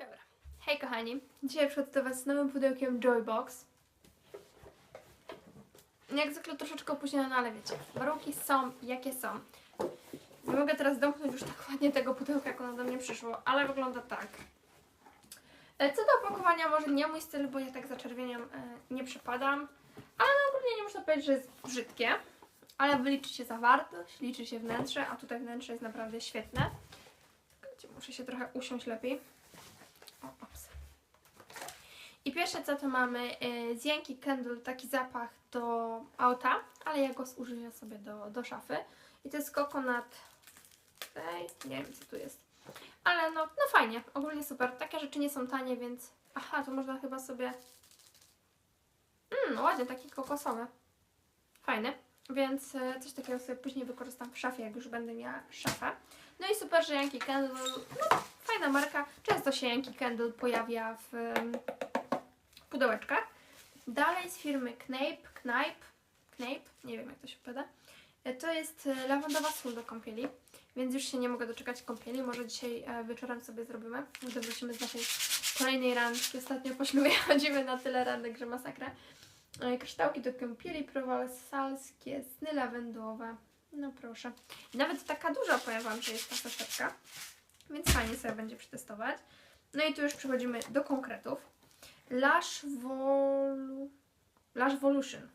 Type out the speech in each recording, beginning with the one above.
Dobra. Hej kochani, dzisiaj przychodzę do Was z nowym pudełkiem Joybox. Jak zwykle troszeczkę opóźnione, ale wiecie, warunki są jakie są. Nie mogę teraz domknąć już tak ładnie tego pudełka, jak ono do mnie przyszło, ale wygląda tak. E, Co do opakowania, może nie mój styl, bo ja tak za czerwienią e, nie przepadam, ale no ogólnie nie można powiedzieć, że jest brzydkie, ale wyliczy się zawartość, liczy się wnętrze, a tutaj wnętrze jest naprawdę świetne. Muszę się trochę usiąść lepiej. O, ops. I pierwsze co to mamy y, z Yankee Candle taki zapach do auta, ale ja go zużyję sobie do, do szafy. I to jest coconut. Ej, nie wiem co tu jest. Ale no, no fajnie, ogólnie super. Takie rzeczy nie są tanie, więc. Aha, to można chyba sobie. Mmm, ładnie, taki kokosowy. Fajny. Więc e, coś takiego sobie później wykorzystam w szafie, jak już będę miała szafę. No i super, że Yankee Candle, no fajna marka. Często się Yankee Candle pojawia w em, pudełeczkach. Dalej z firmy Knape, Knape, Knape, nie wiem jak to się opowiada. E, To jest e, lawendowa sól do kąpieli, więc już się nie mogę doczekać kąpieli. Może dzisiaj e, wieczorem sobie zrobimy, gdy wrócimy z naszej kolejnej randki. Ostatnio po ślubie chodzimy na tyle randek, że masakra. Kryształki do kąpieli prowansalskie, sny lawendowe. No proszę. Nawet taka duża powiem że jest ta saszetka. Więc fajnie sobie będzie przetestować. No i tu już przechodzimy do konkretów. Lash Volu... Lash Volution.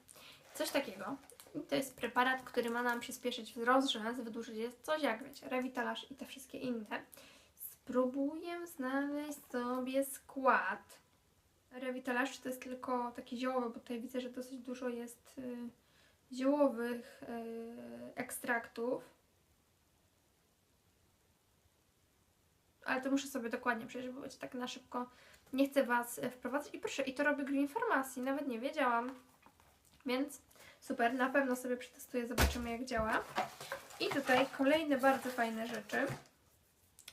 Coś takiego. I to jest preparat, który ma nam przyspieszyć wzrost wydłużyć je, coś jak wiecie, Revitalash i te wszystkie inne. Spróbuję znaleźć sobie skład. Revitalash to jest tylko taki ziołowy, bo tutaj widzę, że dosyć dużo jest y, ziołowych y, ekstraktów. Ale to muszę sobie dokładnie przejrzeć, bo tak na szybko nie chcę Was e, wprowadzać. I proszę, i to robi Green Pharmacy, nawet nie wiedziałam. Więc super, na pewno sobie przetestuję, zobaczymy jak działa. I tutaj kolejne bardzo fajne rzeczy.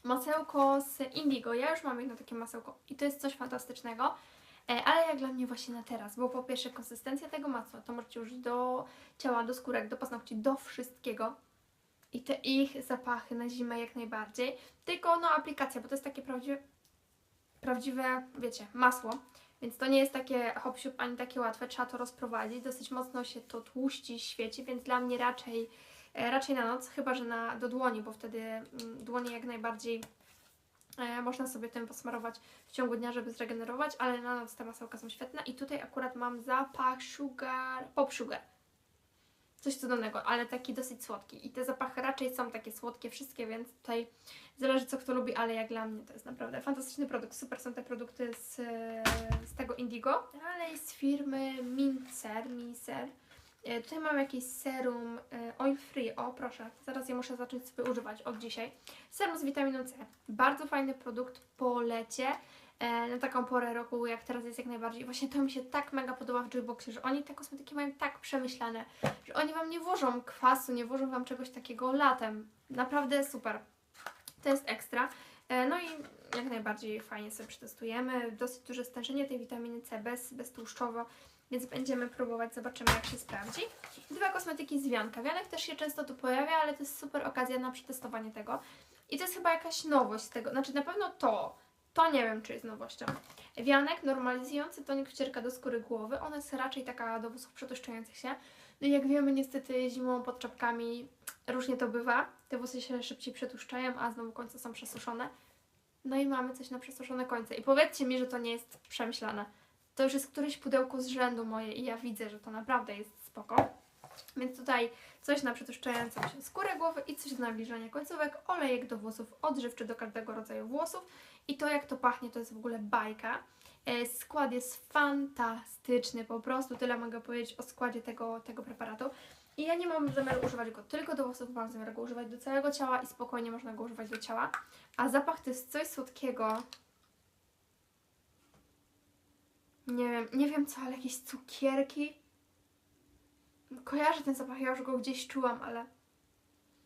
Masełko z Indigo. Ja już mam jedno takie masełko i to jest coś fantastycznego. E, Ale jak dla mnie właśnie na teraz, bo po pierwsze konsystencja tego masła to możecie użyć do ciała, do skórek, do paznokci, do wszystkiego. I te ich zapachy na zimę jak najbardziej. Tylko no aplikacja, bo to jest takie prawdziwe, prawdziwe, wiecie, masło. Więc to nie jest takie hop ani takie łatwe, trzeba to rozprowadzić. Dosyć mocno się to tłuści, świeci, więc dla mnie raczej, e, raczej na noc, chyba że na, do dłoni, bo wtedy mm, dłonie jak najbardziej e, można sobie tym posmarować w ciągu dnia, żeby zregenerować, ale na noc te masełka są świetne. I tutaj akurat mam zapach sugar, pop sugar. Coś cudownego, ale taki dosyć słodki. I te zapachy raczej są takie słodkie wszystkie, więc tutaj zależy co kto lubi, ale jak dla mnie to jest naprawdę fantastyczny produkt. Super są te produkty z, z tego Indigo. Dalej z firmy Mincer, Mincer. E, Tutaj mam jakieś serum e, oil free. O, proszę, zaraz je muszę zacząć sobie używać od dzisiaj. Serum z witaminą C. Bardzo fajny produkt po lecie. E, Na taką porę roku, jak teraz jest jak najbardziej. Właśnie to mi się tak mega podoba w Joyboxie, że oni te kosmetyki mają tak przemyślane, że oni Wam nie włożą kwasu, nie włożą Wam czegoś takiego latem. Naprawdę super. To jest ekstra. E, No i jak najbardziej fajnie sobie przetestujemy. Dosyć duże stężenie tej witaminy C, bez, beztłuszczowo, więc będziemy próbować, zobaczymy jak się sprawdzi. Dwa kosmetyki z wianka. Wianek też się często tu pojawia, ale to jest super okazja na przetestowanie tego. I to jest chyba jakaś nowość z tego, znaczy na pewno to, to nie wiem czy jest nowością. Wianek normalizujący tonik wcierka do skóry głowy, ona jest raczej taka do włosów przetłuszczających się. No i jak wiemy niestety zimą pod czapkami różnie to bywa, te włosy się szybciej przetłuszczają, a znowu końce są przesuszone. No i mamy coś na przesuszone końce. I powiedzcie mi, że to nie jest przemyślane. To już jest któreś pudełko z rzędu moje i ja widzę, że to naprawdę jest spoko. Więc tutaj coś na przetłuszczającą się skórę głowy i coś do nawilżania końcówek, olejek do włosów odżywczy do każdego rodzaju włosów i to jak to pachnie to jest w ogóle bajka. E, Skład jest fantastyczny, po prostu tyle mogę powiedzieć o składzie tego, tego preparatu. I ja nie mam zamiaru używać go tylko do włosów, mam zamiar go używać do całego ciała i spokojnie można go używać do ciała. A zapach to jest coś słodkiego. Nie wiem, nie wiem co, ale jakieś cukierki. Kojarzę ten zapach, ja już go gdzieś czułam, ale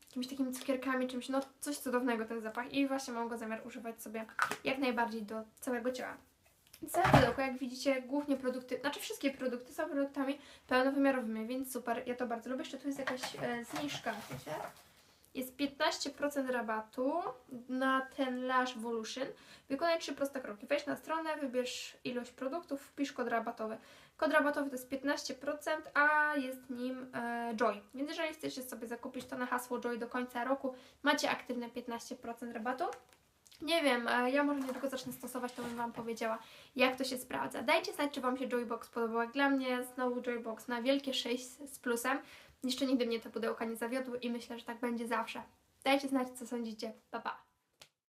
jakimiś takimi cukierkami, czymś, no coś cudownego ten zapach i właśnie mam go zamiar używać sobie jak najbardziej do całego ciała. Pudełko, jak widzicie, głównie produkty, znaczy wszystkie produkty są produktami pełnowymiarowymi, więc super, ja to bardzo lubię. Jeszcze tu jest jakaś e, zniżka, wiecie? Jest 15% rabatu na ten Lash Volution. Wykonaj trzy proste kroki. Wejdź na stronę, wybierz ilość produktów, wpisz kod rabatowy. Kod rabatowy to jest 15%, a jest nim e, Joy. Więc jeżeli chcecie sobie zakupić to na hasło Joy do końca roku, macie aktywne 15% rabatu. Nie wiem, e, ja może niedługo zacznę stosować, to bym Wam powiedziała, jak to się sprawdza. Dajcie znać, czy Wam się Joybox podobał. Dla mnie znowu Joybox na wielkie 6 z plusem. Jeszcze nigdy mnie te pudełka nie zawiodły i myślę, że tak będzie zawsze. Dajcie znać, co sądzicie. Pa, pa!